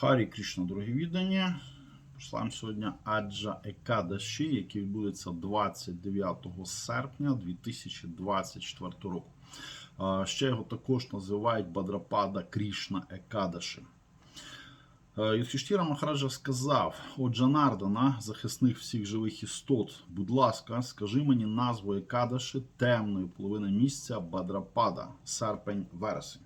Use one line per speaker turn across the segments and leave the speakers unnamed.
Харі Кришна, дорогі віддані. Послаємо сьогодні Аджа Екадаші, який відбудеться 29 серпня 2024 року. Ще його також називають Бадрапада Крішна Екадаші. Юдхіштіра Махараджа сказав: О Джанардана, захисник всіх живих істот, будь ласка, скажи мені назву Екадаші темної половини місяця Бадрапада, серпень вересень.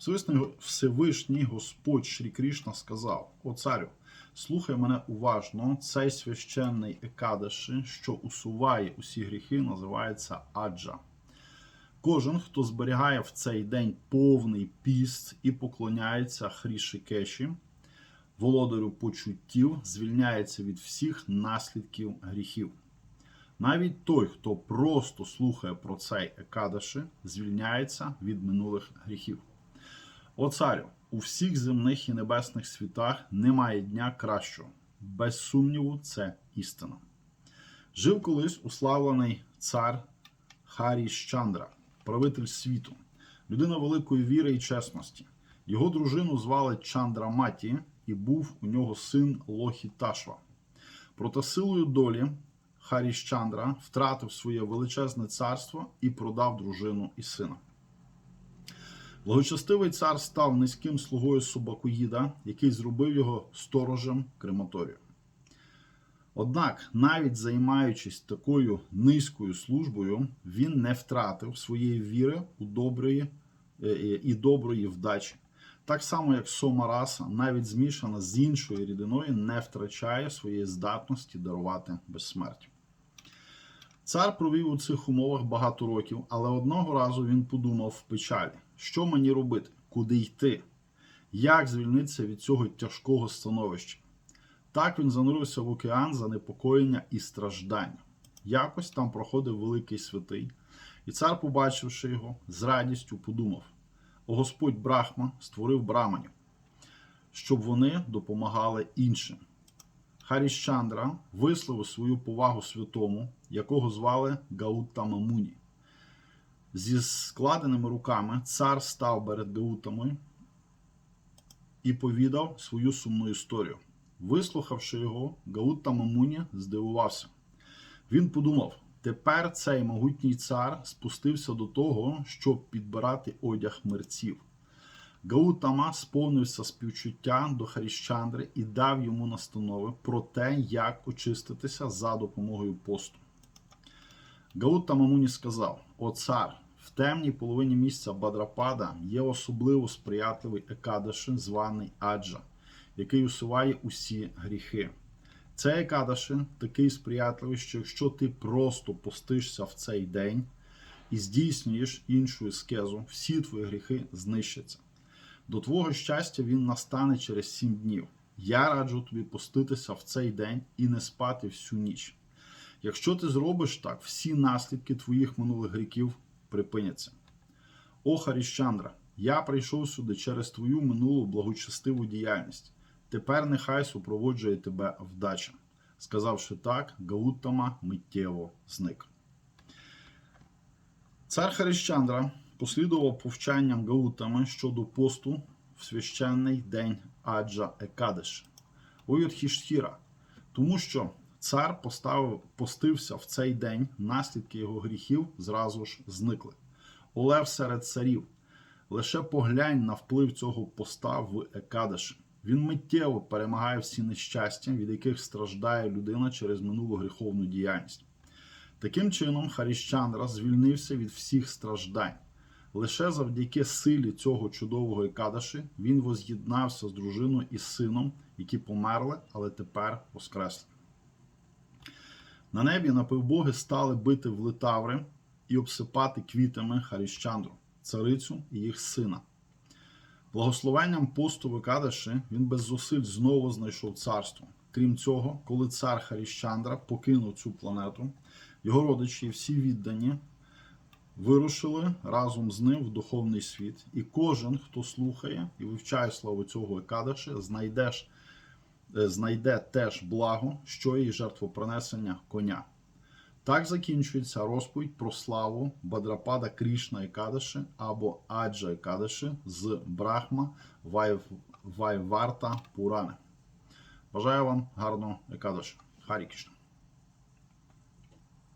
Всевишній, Всевишній Господь Шрі Крішна сказав: О царю, слухай мене уважно, цей священний Екадаші, що усуває усі гріхи, називається Аджа. Кожен, хто зберігає в цей день повний піст і поклоняється Хрішикеші, володарю почуттів, звільняється від всіх наслідків гріхів. Навіть той, хто просто слухає про цей Екадаші, звільняється від минулих гріхів. О царю, у всіх земних і небесних світах немає дня кращого. Без сумніву, це істина. Жив колись уславлений цар Харішчандра, правитель світу, людина великої віри і чесності. Його дружину звали Чандра Маті, і був у нього син Лохіташва. Проте силою долі Харішчандра втратив своє величезне царство і продав дружину і сина. Благочестивий цар став низьким слугою Субакуїда, який зробив його сторожем крематорію. Однак, навіть займаючись такою низькою службою, він не втратив своєї віри у доброї е, і доброї вдачі. Так само, як сома раса, навіть змішана з іншою рідиною, не втрачає своєї здатності дарувати безсмертя. Цар провів у цих умовах багато років, але одного разу він подумав в печалі, що мені робити, куди йти, як звільнитися від цього тяжкого становища. Так він занурився в океан занепокоєння і страждання. Якось там проходив великий святий, і цар, побачивши його, з радістю подумав: О Господь Брахма створив браманів, щоб вони допомагали іншим. Харіщандра висловив свою повагу святому, якого звали Гауттама Муні. Зі складеними руками цар став перед Гаутамою і повідав свою сумну історію. Вислухавши його, Гауттама Муні здивувався. Він подумав: тепер цей могутній цар спустився до того, щоб підбирати одяг мерців. Гаутама сповнився співчуття до Харіщандри і дав йому настанови про те, як очиститися за допомогою посту. Гаутама Муні сказав: О цар, в темній половині місця Бадрапада є особливо сприятливий Екадаши, званий Аджа, який усуває усі гріхи. Цей Екадаши такий сприятливий, що якщо ти просто постишся в цей день і здійснюєш іншу ескезу, всі твої гріхи знищаться. До твого щастя він настане через сім днів. Я раджу тобі поститися в цей день і не спати всю ніч. Якщо ти зробиш так, всі наслідки твоїх минулих гріхів припиняться. О Харіщандра, я прийшов сюди через твою минулу благочестиву діяльність. Тепер нехай супроводжує тебе вдача. Сказавши так, Гауттама миттєво зник. Цар Харіщандра послідував повчанням Гаутами щодо посту в священний день Аджа Екадеш у тому що цар поставив, постився в цей день, наслідки його гріхів зразу ж зникли. Олев серед царів. Лише поглянь на вплив цього поста в Екадеші. Він миттєво перемагає всі нещастя, від яких страждає людина через минулу гріховну діяльність. Таким чином, Харіщандра звільнився від всіх страждань. Лише завдяки силі цього чудового Екадаші він воз'єднався з дружиною і сином, які померли, але тепер воскресли. На небі напівбоги стали бити в литаври і обсипати квітами Харіщандру, царицю і їх сина. Благословенням посту в він без зусиль знову знайшов царство. Крім цього, коли цар Харіщандра покинув цю планету, його родичі і всі віддані вирушили разом з ним в духовний світ, і кожен, хто слухає і вивчає славу цього Екадаші, знайдеш, е, знайде теж благо, що і жертвопринесення коня. Так закінчується розповідь про славу Бадрапада Крішна Екадаши або Аджа Екадаши з Брахма Вайв- Вайварта Пуране. Бажаю вам гарного Екадоша. Харі Кришна.